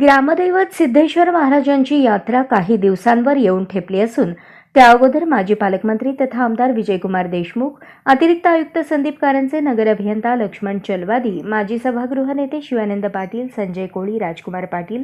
ग्रामदैवत सिद्धेश्वर महाराजांची यात्रा काही दिवसांवर येऊन ठेपली असून त्या अगोदर माजी पालकमंत्री तथा आमदार विजयकुमार देशमुख अतिरिक्त आयुक्त संदीप कारंजे नगर अभियंता लक्ष्मण चलवादी माजी सभागृह नेते शिवानंद पाटील संजय कोळी राजकुमार पाटील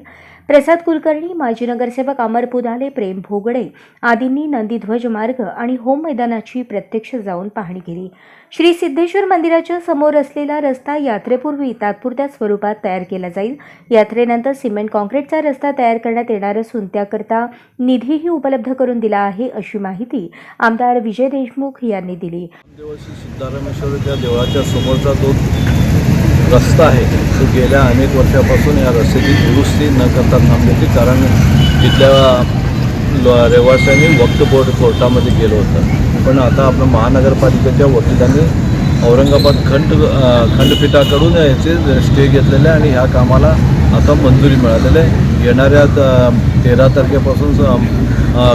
प्रसाद कुलकर्णी माजी नगरसेवक अमर पुदाले प्रेम भोगडे आदींनी नंदीध्वज मार्ग आणि होम मैदानाची प्रत्यक्ष जाऊन पाहणी केली. श्री सिद्धेश्वर मंदिराच्या समोर असलेला रस्ता यात्रेपूर्वी तात्पुरत्या स्वरूपात तयार केला जाईल. यात्रेनंतर सिमेंट कॉन्क्रीटचा रस्ता तयार करण्यात येणार असून त्याकरता निधीही उपलब्ध करून दिला आहे. अशी माहिती आमदार विजय देशमुख यांनी दिली. सिद्धारामेश्वरच्या देवळाच्या समोरचा जो रस्ता आहे तो गेल्या अनेक वर्षापासून या रस्त्याची दुरुस्ती न करता थांबलेली कारण तिथल्या रहिवाशांनी वक्त बोर्ड कोर्टामध्ये गेलं होतं. पण आता आपलं महानगरपालिकेच्या वकिलांनी औरंगाबाद खंड खंडपीठाकडून याचे स्टे घेतलेले आहे आणि ह्या कामाला आता मंजुरी मिळालेली आहे. येणाऱ्या तेरा तारखेपासून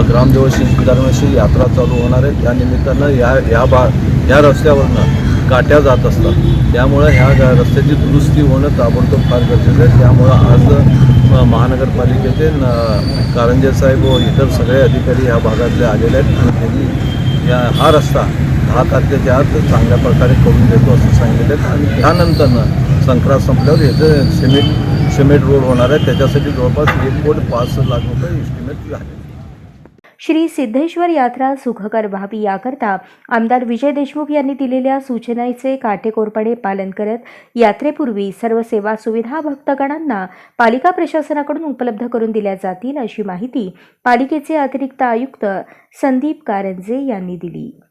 ग्रामदेव सिद्धारामेश्वर यात्रा चालू होणार आहे. त्या निमित्तानं या ह्या बा ह्या रस्त्यावरनं काट्या जात असतात. त्यामुळं ह्या रस्त्याची दुरुस्ती होणं ताबडतोब फार गरजेचं आहे. त्यामुळं आज महानगरपालिकेचे कारंजे साहेब व इतर सगळे अधिकारी ह्या भागातले आलेले आहेत आणि त्यांनी या हा रस्ता दहा तारखेच्या आत चांगल्या प्रकारे करून देतो असं सांगितलं आहे. आणि त्यानंतरनं संक्रांत संपल्यावर याचं सिमेंट सिमेंट रोड होणार आहे त्याच्यासाठी जवळपास एक कोट पाच लाख रुपये इस्टिमेट आहे श्री सिद्धेश्वर यात्रा सुखकर व्हावी याकरता आमदार विजय देशमुख यांनी दिलेल्या सूचनेचे काटेकोरपणे पालन करत यात्रेपूर्वी सर्व सेवा सुविधा भक्तगणांना पालिका प्रशासनाकडून उपलब्ध करून दिल्या जातील अशी माहिती पालिकेचे अतिरिक्त आयुक्त संदीप कारंजे यांनी दिली.